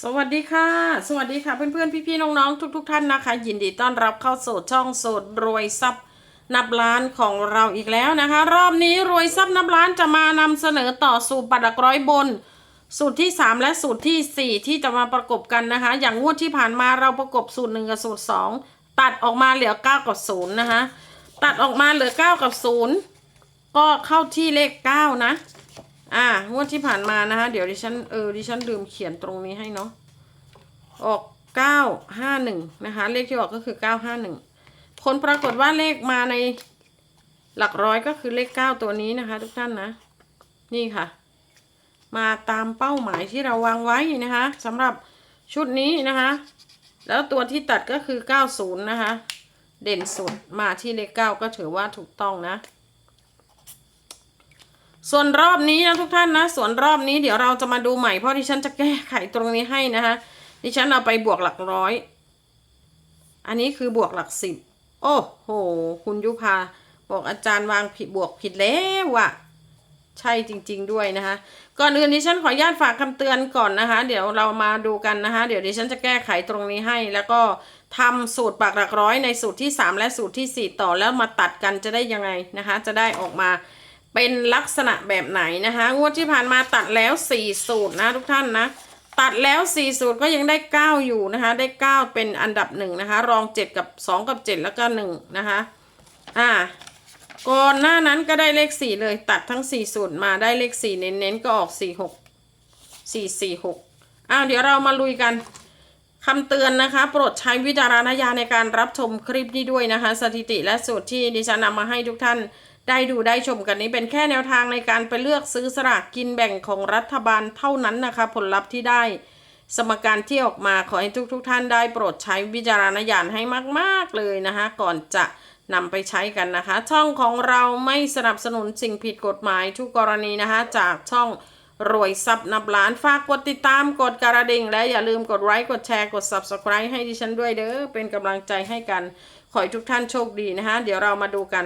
สวัสดีค่ะ สวัสดีค่ะเพื่อนๆ พี่ๆ น้องๆ ทุก ๆ ท่านนะคะ ยินดีต้อนรับเข้าสู่ช่องโสดรวยทรัพย์นับล้านของเราอีกแล้วนะคะ รอบนี้รวยทรัพย์นับล้านจะมานำเสนอต่อสู่ปัดกร้อยบน สูตรที่ 3 และสูตรทีสี่ 4 ที่จะมาประกบกันนะคะ อย่างงวดที่ผ่านมาเราประกบสูตร 1 กับสูตร 2 ตัดออกมาเหลือ 9 กับ0นะคะตัดออกมาเหลือ 9 กับ 0 ก็เข้าที่เลข 9 นะ อ่างวดที่ผ่านมานะคะเดี๋ยวดิฉันเออดิฉันลืมเขียนตรงนี้ให้เนาะออกเก้าห้าหนึ่งนะคะเลขที่ออกก็คือเก้าห้าหนึ่งผลปรากฏว่าเลขมาในหลักร้อยก็คือเลขเก้าตัวนี้นะคะ ทุกท่านนะ นี่ค่ะ มาตามเป้าหมายที่เราวางไว้นะคะสำหรับชุดนี้นะคะ แล้วตัวที่ตัดก็คือ 90 นะคะ เด่นสุดมาที่เลข 9 ก็ถือว่าถูกต้องนะ ส่วนรอบนี้นะทุกท่านนะส่วนรอบนี้เดี๋ยวเราจะมาดูใหม่เพราะดิฉันจะแก้ไขตรงนี้ให้นะคะดิฉันเอาไปบวกหลักร้อย อันนี้คือบวกหลักสิบโอ้โห คุณยุพาบอกอาจารย์วางผิดบวกผิดแล้ววะใช่จริง ๆด้วยนะคะ ก่อนอื่นดิฉันขออนุญาตฝากคำเตือนก่อนนะคะ เดี๋ยวเรามาดูกันนะคะ เดี๋ยวดิฉันจะแก้ไขตรงนี้ให้ แล้วก็ทำสูตรปักหลักร้อยในสูตรที่ 3 และสูตรที่ 4 ต่อแล้วมาตัดกันจะได้ยังไงนะคะ จะได้ออกมา เป็นลักษณะแบบไหนนะคะ งวดที่ผ่านมาตัดแล้ว 4 สูตรนะทุกท่านนะ ตัดแล้ว 4 สูตรก็ยังได้ 9 อยู่นะคะ ได้ 9 เป็นอันดับหนึ่งนะคะ รอง 7 กับ 2 กับ 7 แล้วก็1นะคะ อ่า ก่อนหน้านั้นก็ได้เลข 4 เลย ตัดทั้ง 4 สูตรมาได้เลข 4 เน้นๆก็ออก 4 6 4 4 6อ้าวเดี๋ยวเรามาลุยกันคำเตือนนะคะ โปรดใช้วิจารณญาณในการรับชมคลิปนี้ด้วยนะคะ สถิติและสูตรที่ดิฉันนำมาให้ทุกท่าน ได้ดูได้ชมกันนี้เป็นแค่แนวทางในการไปเลือกซื้อสลากกินแบ่งของรัฐบาลเท่านั้นนะคะ ผลลัพธ์ที่ได้ สมการที่ออกมาขอให้ทุกๆทท่านได้โปรดใช้วิจารณญาณให้มากๆเลยนะคะ ก่อนจะนำไปใช้กันนะคะ ช่องของเราไม่สนับสนุนสิ่งผิดกฎหมายทุกกรณีนะคะ จากช่องรวยทรัพย์นับล้านฝากกดติดตามกดกระดิ่ง และอย่าลืมกดไลค์กดแชร์กด subscribe ให้ดิฉันด้วยเด้อเป็นกำลังใจให้กัน ขอให้ทุกท่านโชคดีนะคะเดี๋ยวเรามาดูกัน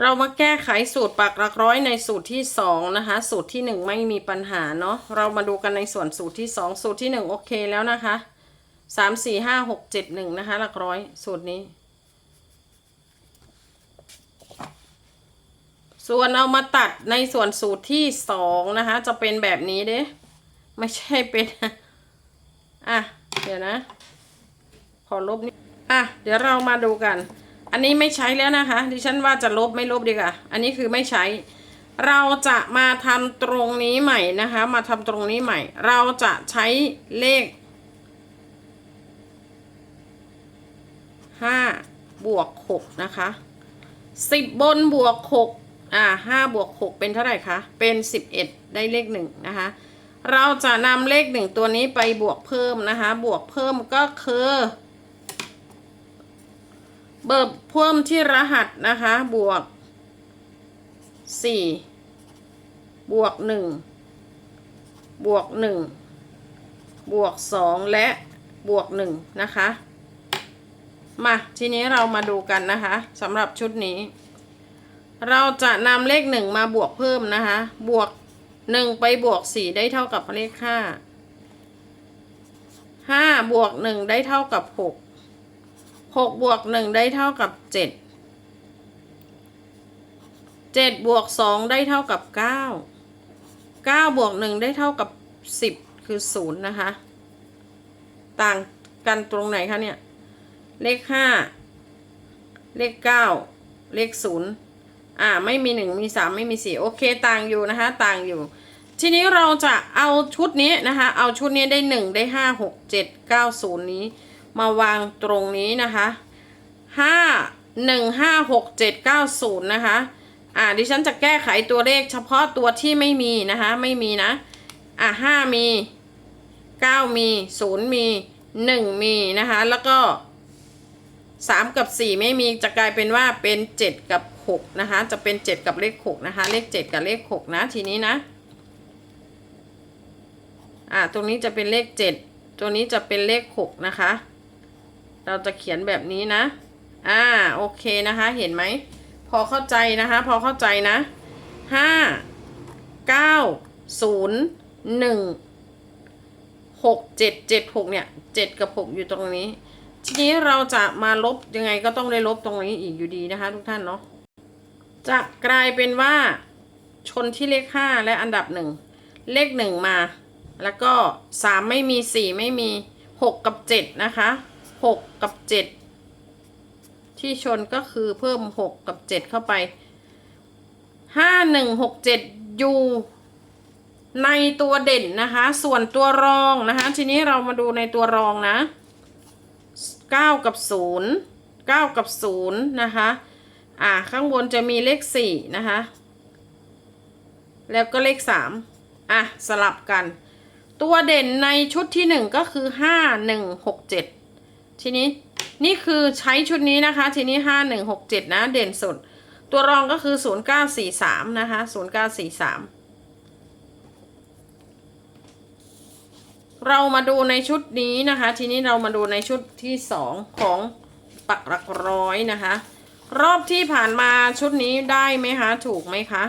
เรามาแก้ไขสูตรปักหลักร้อยในสูตรที่สองนะคะ สูตรที่หนึ่งไม่มีปัญหาเนาะเรามาดูกันในส่วนสูตรที่สองสูตรที่หนึ่งโอเคแล้วนะคะสามสี่ห้าหกเจ็ดหนึ่งนะคะ หลักร้อยสูตรนี้ ส่วนเอามาตัดในส่วนสูตรที่สองนะคะ จะเป็นแบบนี้เด้ไม่ใช่เป็น อะ เดี๋ยวนะ ขอลบนี่อะ เดี๋ยวเรามาดูกัน อันนี้ไม่ใช้แล้วนะคะ ดิฉันว่าจะลบไม่ลบดีกว่า อันนี้คือไม่ใช้ เราจะมาทำตรงนี้ใหม่นะคะ มาทำตรงนี้ใหม่ เราจะใช้เลขห้าบวกหกนะคะสิบบนบวกหกอ่าห้าบวกหกเป็นเท่าไหร่คะ เป็นสิบเอ็ดได้เลขหนึ่งนะคะ เราจะนำเลขหนึ่งตัวนี้ไปบวกเพิ่มนะคะ บวกเพิ่มก็คือ เบิกเพิ่มที่รหัสนะคะ บวกสี่บวกหนึ่งบวกหนึ่งบวกสองและบวกหนึ่งนะคะ มาทีนี้เรามาดูกันนะคะสำหรับชุดนี้ เราจะนำเลขหนึ่งมาบวกเพิ่มนะคะ บวกหนึ่งไปบวกสี่ได้เท่ากับเลขห้าห้าบวกหนึ่งได้เท่ากับหก หกบวกหนึ่งได้เท่ากับเจ็ดเจ็ดบวกสองได้เท่ากับเก้าเก้าบวกหนึ่งได้เท่ากับสิบคือศูนย์นะคะ ต่างกันตรงไหนคะเนี่ย เลขห้าเลขเก้าเลขศูนย์อ่า ไม่มีหนึ่งมีสามไม่มีสี่โอเคต่างอยู่นะคะ ต่างอยู่ ทีนี้เราจะเอาชุดนี้นะคะ เอาชุดนี้ได้หนึ่งได้ห้าหกเจ็ดเก้าศูนย์นี้ มาวางตรงนี้นะคะห้าหนึ่งห้าหกเจ็ดเก้าศูนย์นะคะ อ่าดิฉันจะแก้ไขตัวเลขเฉพาะตัวที่ไม่มีนะคะ ไม่มีนะ อ่าห้ามีเก้ามีศูนย์มีหนึ่งมีนะคะ แล้วก็สามกับสี่ไม่มีจะกลายเป็นว่าเป็นเจ็ดกับหกนะคะ จะเป็นเจ็ดกับเลขหกนะคะ เลขเจ็ดกับเลขหกนะ ทีนี้นะ อ่าตรงนี้จะเป็นเลขเจ็ดตัวนี้จะเป็นเลขหกนะคะ เราจะเขียนแบบนี้นะ อ่า โอเคนะคะ เห็นไหม พอเข้าใจนะคะ พอเข้าใจนะห้าเก้าศูนย์หนึ่งหกเจ็ดเจ็ดหกเนี่ยเจ็ดกับหกอยู่ตรงนี้ ทีนี้เราจะมาลบยังไงก็ต้องได้ลบตรงนี้อีกอยู่ดีนะคะ ทุกท่านเนาะ จะกลายเป็นว่าชนที่เลขห้าและอันดับหนึ่ง เลขหนึ่งมา แล้วก็สามไม่มีสี่ไม่มีหกกับเจ็ดนะคะ หกกับเจ็ดที่ชนก็คือเพิ่มหกกับเจ็ดเข้าไปห้าหนึ่งหกเจ็ดอยู่ในตัวเด่นนะคะ ส่วนตัวรองนะคะ ทีนี้เรามาดูในตัวรองนะเก้ากับศูนย์เก้ากับศูนย์นะคะ อ่าข้างบนจะมีเลขสี่นะคะ แล้วก็เลขสามอะ สลับกัน ตัวเด่นในชุดที่หนึ่งก็คือห้าหนึ่งหกเจ็ด ทีนี้นี่คือใช้ชุดนี้นะคะ ทีนี้ห้าหนึ่งหกเจ็ดนะ เด่นสุด ตัวรองก็คือศูนย์เก้าสี่สามนะคะศูนย์เก้าสี่สามเรามาดูในชุดนี้นะคะ ทีนี้เรามาดูในชุดที่สองของปักหลักร้อยนะคะ รอบที่ผ่านมาชุดนี้ได้ไหมคะ ถูกไหมคะ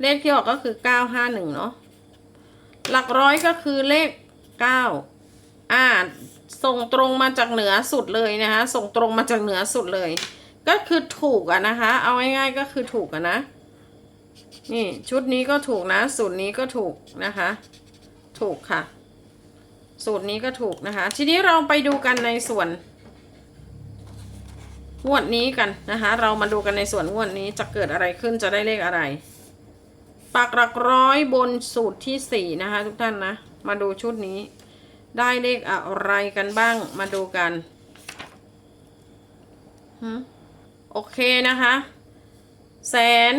เลขที่ออกก็คือเก้าห้าหนึ่งเนาะหลักร้อยก็คือเลขเก้าอ่า ส่งตรงมาจากเหนือสุดเลยนะคะ ส่งตรงมาจากเหนือสุดเลย ก็คือถูกอะนะคะ เอาง่ายๆก็คือถูกอะนะ นี่ชุดนี้ก็ถูกนะ สูตรนี้ก็ถูกนะคะ ถูกค่ะ สูตรนี้ก็ถูกนะคะ ทีนี้เราไปดูกันในส่วนงวดนี้กันนะคะ เรามาดูกันในส่วนงวดนี้จะเกิดอะไรขึ้นจะได้เลขอะไรปักหลักร้อยบนสูตรที่สี่นะคะ ทุกท่านนะ มาดูชุดนี้ ได้เลขอะไรกันบ้างมาดูกันโอเคนะคะ แสน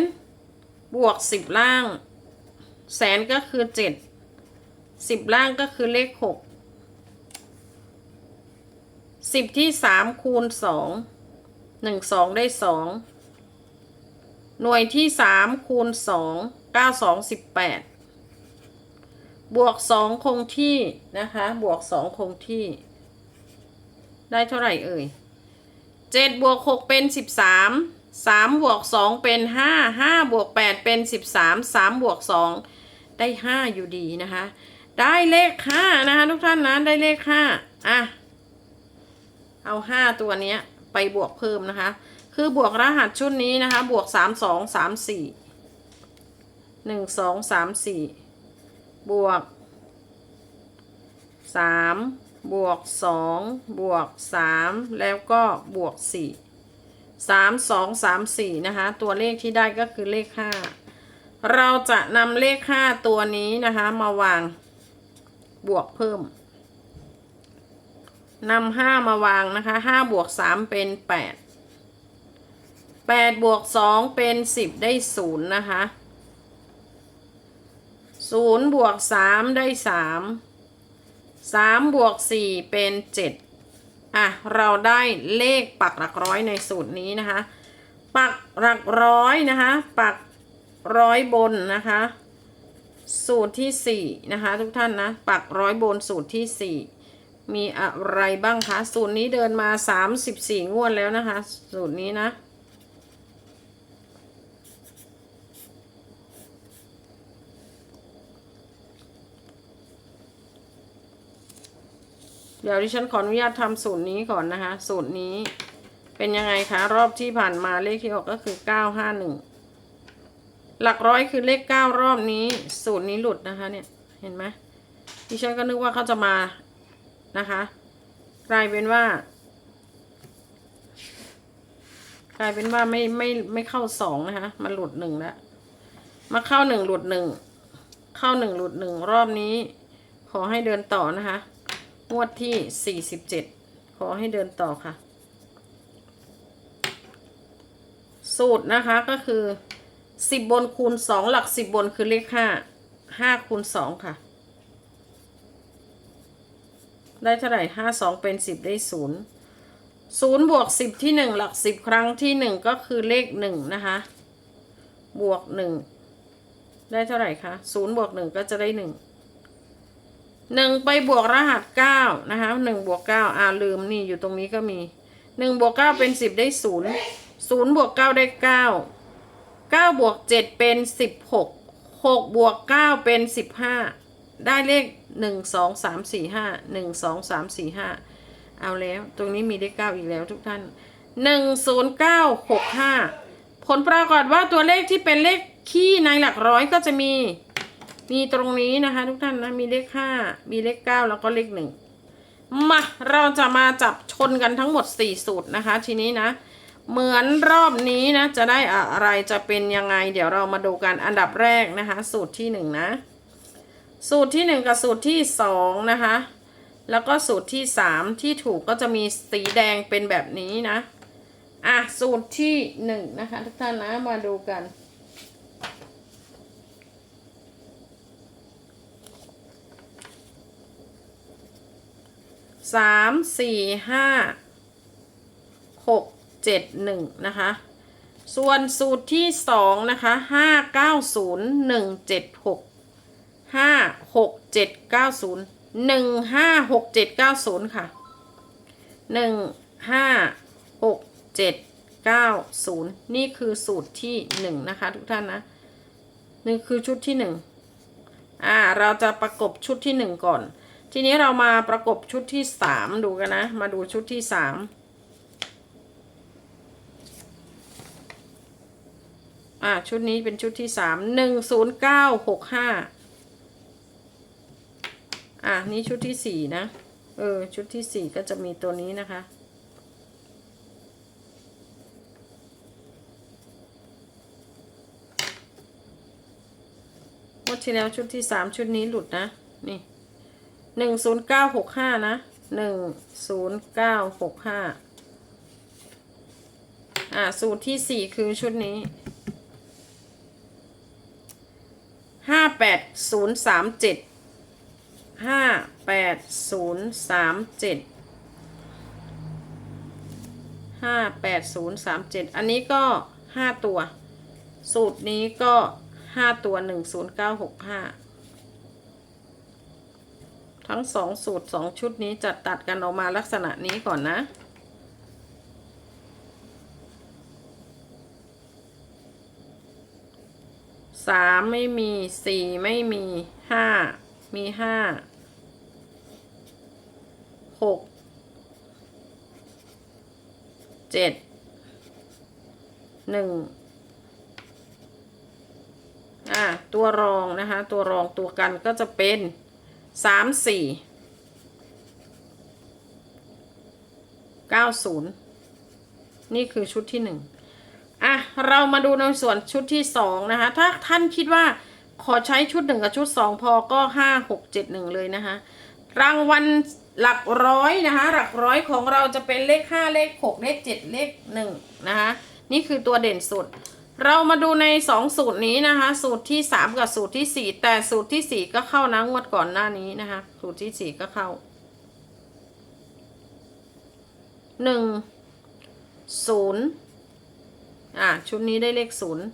บวกสิบล่าง แสนก็คือเจ็ดสิบล่างก็คือเลขหกสิบที่สามคูณสองหนึ่งสองได้สองหน่วยที่สามคูณสองเก้าสองสิบแปด บวกสองคงที่นะคะ บวกสองคงที่ ได้เท่าไหร่เอ่ยเจ็ดบวกหกเป็นสิบสามสามบวกสองเป็นห้าห้าบวกแปดเป็นสิบสามสามบวกสองได้ห้าอยู่ดีนะคะ ได้เลขห้านะคะ ทุกท่านนะได้เลขห้าอะเอาห้าตัวเนี้ยไปบวกเพิ่มนะคะ คือบวกรหัสชุดนี้นะคะ บวกสามสองสามสี่หนึ่งสองสามสี่ บวกสามบวกสองบวกสามแล้วก็บวกสี่สามสองสามสี่นะคะ ตัวเลขที่ได้ก็คือเลขห้าเราจะนำเลขห้าตัวนี้นะคะ มาวางบวกเพิ่มนำห้ามาวางนะคะห้าบวกสามเป็นแปดแปดบวกสองเป็นสิบได้ศูนย์นะคะ ศูนย์บวกสามได้สามสามบวกสี่เป็นเจ็ดอะ เราได้เลขปักหลักร้อยในสูตรนี้นะคะ ปักหลักร้อยนะคะ ปักร้อยบนนะคะ สูตรที่สี่นะคะ ทุกท่านนะ ปักร้อยบนสูตรที่สี่มีอะไรบ้างคะ สูตรนี้เดินมา34งวดแล้วนะคะ สูตรนี้นะ เดี๋ยวดิฉันขออนุญาตทำสูตรนี้ก่อนนะคะ สูตรนี้เป็นยังไงคะ รอบที่ผ่านมาเลขที่ออกก็คือ951หลักร้อยคือเลข9รอบนี้ สูตรนี้หลุดนะคะ เนี่ยเห็นไหมดิฉันก็นึกว่าเขาจะมานะคะกลายเป็นว่า กลายเป็นว่าไม่ไม่ไม่เข้าสองนะคะมาหลุดหนึ่งแล้วมาเข้าหนึ่งหลุดหนึ่งเข้าหนึ่งหลุดหนึ่งรอบนี้ ขอให้เดินต่อนะคะ งวดที่สี่สิบเจ็ดขอให้เดินต่อค่ะ สูตรนะคะก็คือสิบบนคูณสองหลักสิบบนคือเลขห้าห้าคูณสองค่ะ ได้เท่าไหร่ห้าสองเป็นสิบได้ศูนย์ศูนย์บวกสิบที่หนึ่งหลักสิบครั้งที่หนึ่งก็คือเลขหนึ่งนะคะ บวกหนึ่งได้เท่าไหร่คะศูนย์บวกหนึ่งก็จะได้หนึ่ง หนึ่งไปบวกรหัสเก้านะคะหนึ่งบวกเก้าอ่าลืมนี่อยู่ตรงนี้ก็มีหนึ่งบวกเก้าเป็นสิบได้ศูนย์ศูนย์บวกเก้าได้เก้าเก้าบวกเจ็ดเป็นสิบหกหกบวกเก้าเป็นสิบห้าได้เลขหนึ่งสองสามสี่ห้าหนึ่งสองสามสี่ห้าเอาแล้วตรงนี้มีเลขเก้าอีกแล้วทุกท่านหนึ่งศูนย์เก้าหกห้าผลปรากฏว่าตัวเลขที่เป็นเลขคี่ในหลักร้อยก็จะมี มีตรงนี้นะคะ ทุกท่านนะมีเลขห้ามีเลขเก้าแล้วก็เลขหนึ่งมาเราจะมาจับชนกันทั้งหมดสี่สูตรนะคะ ทีนี้นะ เหมือนรอบนี้นะ จะได้อะไรจะเป็นยังไง เดี๋ยวเรามาดูกันอันดับแรกนะคะ สูตรที่หนึ่งนะ สูตรที่หนึ่งกับสูตรที่สองนะคะ แล้วก็สูตรที่สามที่ถูกก็จะมีสีแดงเป็นแบบนี้นะอะสูตรที่หนึ่งนะคะ ทุกท่านนะมาดูกัน สามสี่ห้าหกเจ็ดหนึ่งนะคะ ส่วนสูตรที่สองนะคะห้าเก้าศูนย์หนึ่งเจ็ดหกห้าหกเจ็ดเก้าศูนย์หนึ่งห้าหกเจ็ดเก้าศูนย์ค่ะหนึ่งห้าหกเจ็ดเก้าศูนย์นี่คือสูตรที่หนึ่งนะคะทุกท่านนะนี่คือชุดที่หนึ่งอ่าเราจะประกบชุดที่หนึ่งก่อน ทีนี้เรามาประกบชุดที่สามดูกันนะ มาดูชุดที่สามอ่าชุดนี้เป็นชุดที่สามหนึ่งศูนย์เก้าหกห้าอะนี่ชุดที่สี่นะ เออ ชุดที่สี่ก็จะมีตัวนี้นะคะงวดที่แล้วชุดที่สามชุดนี้หลุดนะ นี่ หนึ่งศูนย์เก้าหกห้านะหนึ่งศูนย์เก้าหกห้าอ่าสูตรที่สี่คือชุดนี้ห้าแปดศูนย์สามเจ็ดห้าแปดศูนย์สามเจ็ดห้าแปดศูนย์สามเจ็ดอันนี้ก็ห้าตัว สูตรนี้ก็ห้าตัวหนึ่งศูนย์เก้าหกห้า ทั้งสองสูตรสองชุดนี้จะตัดกันออกมาลักษณะนี้ก่อนนะ สามไม่มีสี่ไม่มีห้ามีห้าหกเจ็ดหนึ่งอะตัวรองนะคะ ตัวรองตัวกันก็จะเป็น สามสี่เก้าศูนย์นี่คือชุดที่หนึ่งอะ เรามาดูในส่วนชุดที่สองนะคะ ถ้าท่านคิดว่าขอใช้ชุดหนึ่งกับชุดสองพอก็ห้าหกเจ็ดหนึ่งเลยนะคะ รางวัลหลักร้อยนะคะ หลักร้อยของเราจะเป็นเลขห้าเลขหกเลขเจ็ดเลขหนึ่งนะคะ นี่คือตัวเด่นสุด เรามาดูในสองสูตรนี้นะคะ สูตรที่สามกับสูตรที่สี่แต่สูตรที่สี่ก็เข้านะงวดก่อนหน้านี้นะคะ สูตรที่สี่ก็เข้าหนึ่งศูนย์อะ ชุดนี้ได้เลขศูนย์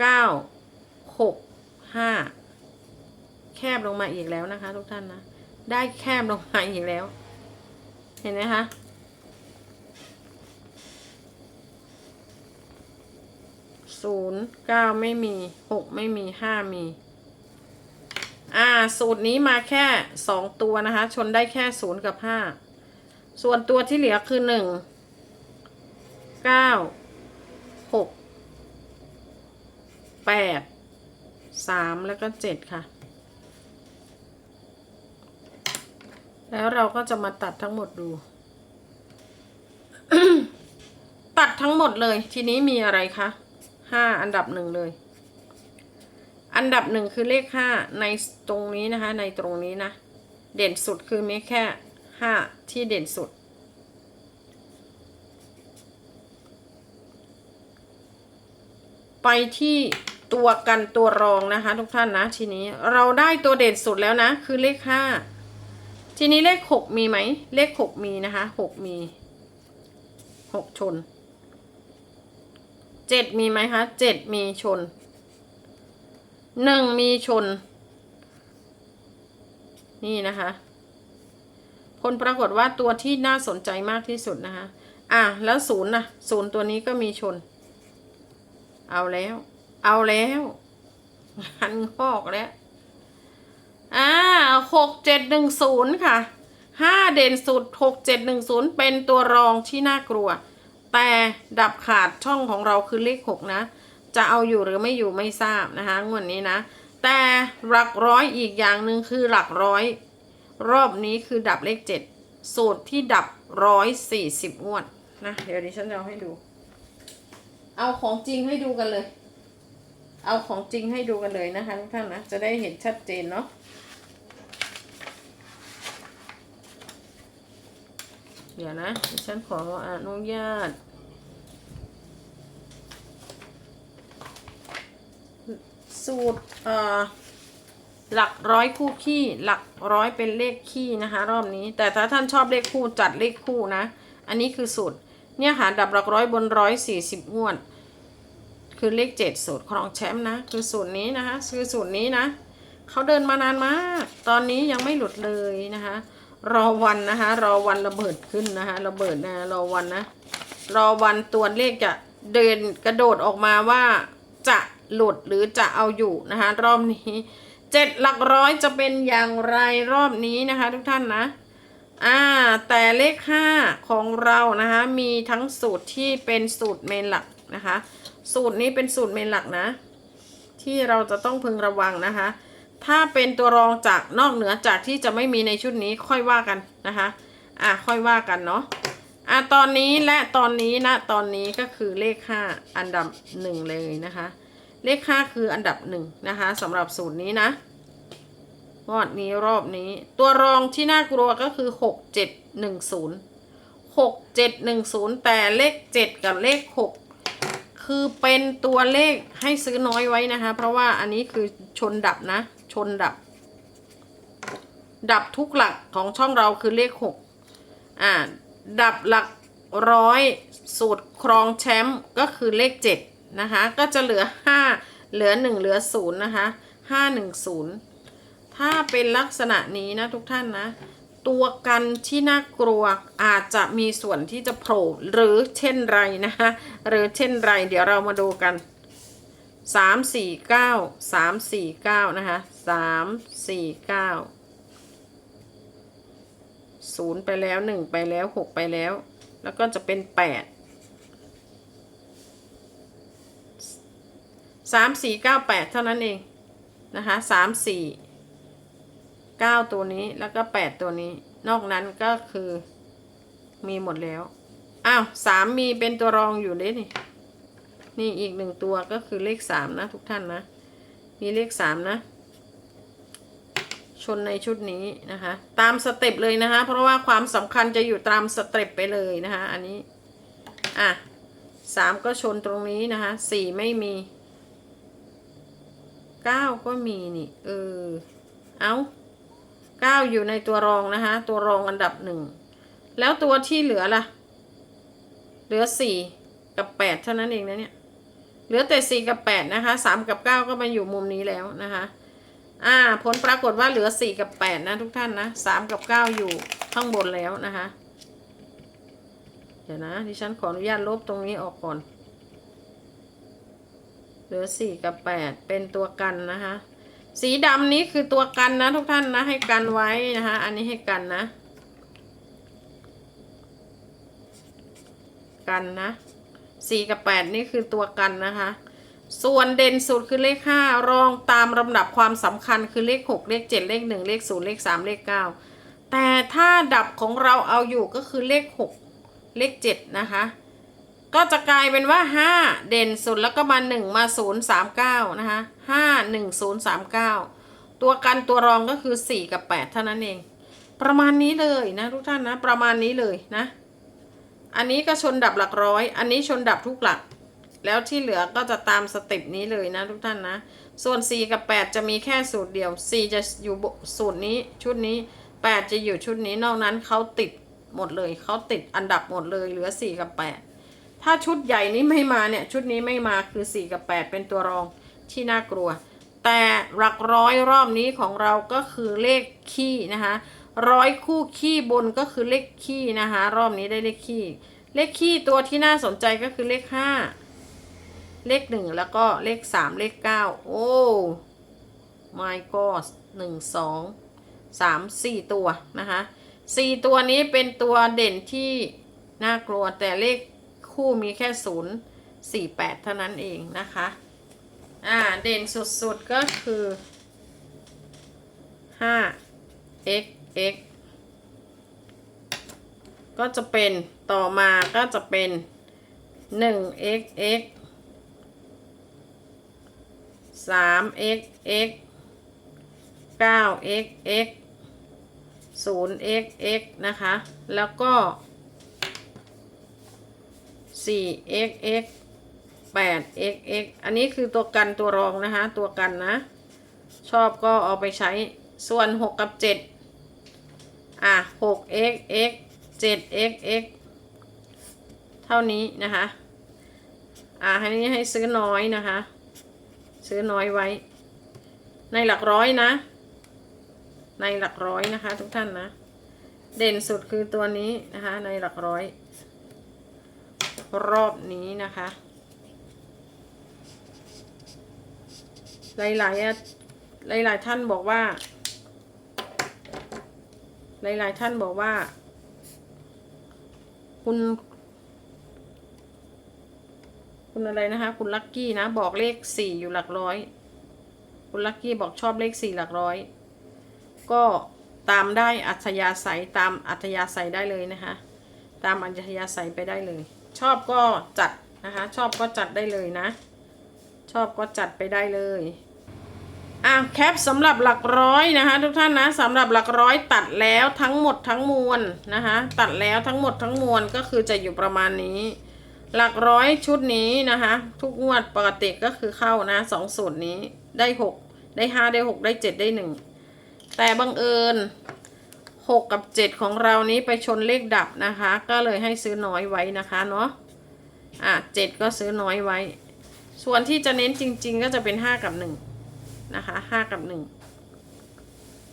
เก้าหกห้าแคบลงมาอีกแล้วนะคะ ทุกท่านนะ ได้แคบลงมาอีกแล้ว เห็นไหมคะ ศูนย์เก้าไม่มีหกไม่มีห้ามี อ่า สูตรนี้มาแค่สองตัวนะคะ ชนได้แค่ศูนย์กับห้าส่วนตัวที่เหลือคือหนึ่งเก้าหกแปดสามแล้วก็เจ็ดค่ะ แล้วเราก็จะมาตัดทั้งหมดดู ตัดทั้งหมดเลยทีนี้มีอะไรคะ ห้าอันดับหนึ่งเลย อันดับหนึ่งคือเลขห้าในตรงนี้นะคะ ในตรงนี้นะ เด่นสุดคือมีแค่ห้าที่เด่นสุด ไปที่ตัวกันตัวรองนะคะ ทุกท่านนะ ทีนี้เราได้ตัวเด่นสุดแล้วนะ คือเลขห้าทีนี้เลขหกมีไหม เลขหกมีนะคะหกมีหกชน เจ็ดมีไหมคะเจ็ดมีชนหนึ่งมีชน นี่นะคะ ผลปรากฏว่าตัวที่น่าสนใจมากที่สุดนะคะ อะ แล้วศูนย์นะศูนย์ตัวนี้ก็มีชน เอาแล้ว เอาแล้วงานงอกแล้ว อ่าหกเจ็ดหนึ่งศูนย์ค่ะห้าเด่นสุดหกเจ็ดหนึ่งศูนย์เป็นตัวรองที่น่ากลัว แต่ดับขาดช่องของเราคือเลขหกนะ จะเอาอยู่หรือไม่อยู่ไม่ทราบนะคะงวดนี้นะ แต่หลักร้อยอีกอย่างหนึ่งคือหลักร้อย รอบนี้คือดับเลขเจ็ดสูตรที่ดับร้อยสี่สิบงวดนะเดี๋ยวดิฉันจะเอาให้ดู เอาของจริงให้ดูกันเลย เอาของจริงให้ดูกันเลยนะคะทุกท่านนะจะได้เห็นชัดเจนเนาะ เดี๋ยวนะดิฉันขออนุญาตสูตรเอ่อหลักร้อยคู่ขี้หลักร้อยเป็นเลขขี้นะคะ รอบนี้ แต่ถ้าท่านชอบเลขคู่จัดเลขคู่นะ อันนี้คือสูตรเนี่ยค่ะดับหลักร้อยบนร้อยสี่สิบงวด คือเลขเจ็ดสูตรครองแชมป์นะ คือสูตรนี้นะคะคือสูตรนี้นะเขาเดินมานานมาก ตอนนี้ยังไม่หลุดเลยนะคะ รอวันนะคะรอวันระเบิดขึ้นนะคะระเบิดนะรอวันนะ รอวันตัวเลขจะเดินกระโดดออกมาว่าจะหลุดหรือจะเอาอยู่นะคะรอบนี้เจ็ดหลักร้อยจะเป็นอย่างไรรอบนี้นะคะทุกท่านนะอ่าแต่เลขห้าของเรานะคะมีทั้งสูตรที่เป็นสูตรเมนหลักนะคะ สูตรนี้เป็นสูตรเมนหลักนะ ที่เราจะต้องพึงระวังนะคะ ถ้าเป็นตัวรองจากนอกเหนือจากที่จะไม่มีในชุดนี้ค่อยว่ากันนะคะ อะค่อยว่ากันเนาะอะตอนนี้และตอนนี้นะตอนนี้ก็คือเลขห้าอันดับหนึ่งเลยนะคะ เลขห้าคืออันดับหนึ่งนะคะสำหรับสูตรนี้นะงวดนี้รอบนี้ ตัวรองที่น่ากลัวก็คือหกเจ็ดหนึ่งศูนย์หกเจ็ดหนึ่งศูนย์แต่เลขเจ็ดกับเลขหกคือเป็นตัวเลขให้ซื้อน้อยไว้นะคะ เพราะว่าอันนี้คือชนดับนะ ชนดับ ดับทุกหลักของช่องเราคือเลขหกอ่า ดับหลักร้อยสูตรครองแชมป์ก็คือเลขเจ็ดนะคะ ก็จะเหลือห้าเหลือหนึ่งเหลือศูนย์นะคะห้าหนึ่งศูนย์ถ้าเป็นลักษณะนี้นะทุกท่านนะ ตัวกันที่น่ากลัวอาจจะมีส่วนที่จะโผล่หรือเช่นไรนะคะหรือเช่นไร เดี๋ยวเรามาดูกัน สามสี่เก้าสามสี่เก้านะคะสามสี่เก้าศูนย์ไปแล้วหนึ่งไปแล้วหกไปแล้ว แล้วก็จะเป็นแปดสามสี่เก้าแปดเท่านั้นเองนะคะสามสี่เก้าตัวนี้แล้วก็แปดตัวนี้ นอกนั้นก็คือมีหมดแล้ว อ้าวสามมีเป็นตัวรองอยู่เลยนี่ นี่อีกหนึ่งตัวก็คือเลขสามนะทุกท่านนะ มีเลขสามนะ ชนในชุดนี้นะคะ ตามสเต็ปเลยนะคะ เพราะว่าความสำคัญจะอยู่ตามสเต็ปไปเลยนะคะ อันนี้ อะสามก็ชนตรงนี้นะคะสี่ไม่มีเก้าก็มีนี่ เออ เอาเก้าอยู่ในตัวรองนะคะ ตัวรองอันดับหนึ่ง แล้วตัวที่เหลือล่ะ เหลือสี่กับแปดเท่านั้นเองนะเนี่ย ลือแต่สี่กับแปดนะคะสามกับเก้าก็มาอยู่มุมนี้แล้วนะคะ อ่า ผลปรากฏว่าเหลือสี่กับแปดนะทุกท่านนะสามกับเก้าอยู่ข้างบนแล้วนะคะ เดี๋ยวนะดิฉันขออนุญาตลบตรงนี้ออกก่อน เหลือสี่กับแปดเป็นตัวกันนะคะ สีดำนี้คือตัวกันนะทุกท่านนะ ให้กันไว้นะคะ อันนี้ให้กันนะ กันนะ สี่กับแปดนี่คือตัวกันนะคะ ส่วนเด่นสุดคือเลขห้ารองตามลำดับความสำคัญคือเลขหกเลขเจ็ดเลขหนึ่งเลขศูนย์เลขสามเลขเก้าแต่ถ้าดับของเราเอาอยู่ก็คือเลขหกเลขเจ็ดนะคะ ก็จะกลายเป็นว่าห้าเด่นสุดแล้วก็มาหนึ่งมาศูนย์สามเก้านะคะห้าหนึ่งศูนย์สามเก้าตัวกันตัวรองก็คือสี่กับแปดเท่านั้นเอง ประมาณนี้เลยนะทุกท่านนะ ประมาณนี้เลยนะ อันนี้ก็ชนดับหลักร้อย อันนี้ชนดับทุกหลัก แล้วที่เหลือก็จะตามสเต็ปนี้เลยนะทุกท่านนะ ส่วน 4 กับ 8 จะมีแค่สูตรเดียว 4 จะอยู่สูตรนี้ชุดนี้ 8 จะอยู่ชุดนี้นอกนั้นเขาติดหมดเลยเขาติดอันดับหมดเลยเหลือ 4 กับ 8 ถ้าชุดใหญ่นี้ไม่มาเนี่ยชุดนี้ไม่มาคือ 4 กับ 8 เป็นตัวรองที่น่ากลัว แต่หลักร้อยรอบนี้ของเราก็คือเลขขี้นะคะ ร้อยคู่ขี้บนก็คือเลขขี้นะคะ รอบนี้ได้เลขขี้ เลขขี้ตัวที่น่าสนใจก็คือเลขห้าเลขหนึ่งแล้วก็เลขสามเลขเก้าโอ้ my god หนึ่งสองสามสี่ตัวนะคะสี่ตัวนี้เป็นตัวเด่นที่น่ากลัวแต่เลขคู่มีแค่ศูนย์สี่แปดเท่านั้นเองนะคะ อ่า เด่นสุดๆก็คือห้า x x ก็จะเป็นต่อมาก็จะเป็นหนึ่ง x x สาม x x เก้า x x ศูนย์ x x นะคะ แล้วก็สี่ x x แปด x x อันนี้คือตัวกันตัวรองนะคะ ตัวกันนะ ชอบก็เอาไปใช้ส่วนหกกับเจ็ด อะหก x x เจ็ด x x เท่านี้นะคะ อะอันนี้ให้ซื้อน้อยนะคะ ซื้อน้อยไว้ ในหลักร้อยนะ ในหลักร้อยนะคะ ทุกท่านนะ เด่นสุดคือตัวนี้นะคะ ในหลักร้อย รอบนี้นะคะ หลายๆหลายๆท่านบอกว่า หลาย ๆ ท่านบอกว่า คุณ คุณอะไรนะคะ คุณลักกี้นะ บอกเลขสี่อยู่หลักร้อย คุณลักกี้บอกชอบเลขสี่หลักร้อย ก็ตามได้อัธยาศัยตามอัธยาศัยได้เลยนะคะ ตามอัธยาศัยไปได้เลย ชอบก็จัดนะคะ ชอบก็จัดได้เลยนะ ชอบก็จัดไปได้เลย อะแคปสำหรับหลักร้อยนะคะ ทุกท่านนะสำหรับหลักร้อยตัดแล้วทั้งหมดทั้งมวลนะคะตัดแล้วทั้งหมดทั้งมวลก็คือจะอยู่ประมาณนี้ หลักร้อยชุดนี้นะคะ ทุกงวดปกติก็คือเข้านะสองสูตรนี้ได้หกได้ห้าได้หกได้เจ็ดได้หนึ่งแต่บังเอิญหกกับเจ็ดของเรานี้ไปชนเลขดับนะคะ ก็เลยให้ซื้อน้อยไว้นะคะเนาะอะเจ็ดก็ซื้อน้อยไว้ ส่วนที่จะเน้นจริง ๆ ก็จะเป็นห้ากับหนึ่ง นะคะห้ากับหนึ่ง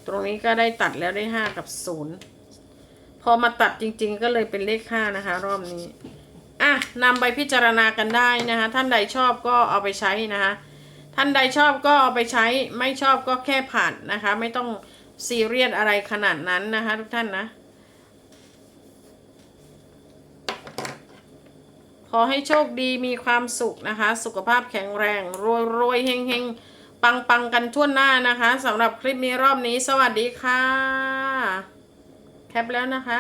ตรงนี้ก็ได้ตัดแล้วได้ห้ากับศูนย์พอมาตัดจริง ๆ ก็เลยเป็นเลขห้านะคะ รอบนี้อะนำไปพิจารณากันได้นะคะ ท่านใดชอบก็เอาไปใช้นะคะ ท่านใดชอบก็เอาไปใช้ไม่ชอบก็แค่ผ่านนะคะ ไม่ต้องซีเรียสอะไรขนาดนั้นนะคะ ทุกท่านนะ ขอให้โชคดีมีความสุขนะคะ สุขภาพแข็งแรงรวยรวยเฮงเฮง ปังปังกันทั่วหน้านะคะสำหรับคลิปนี้รอบนี้ สวัสดีค่ะ แคปแล้วนะคะ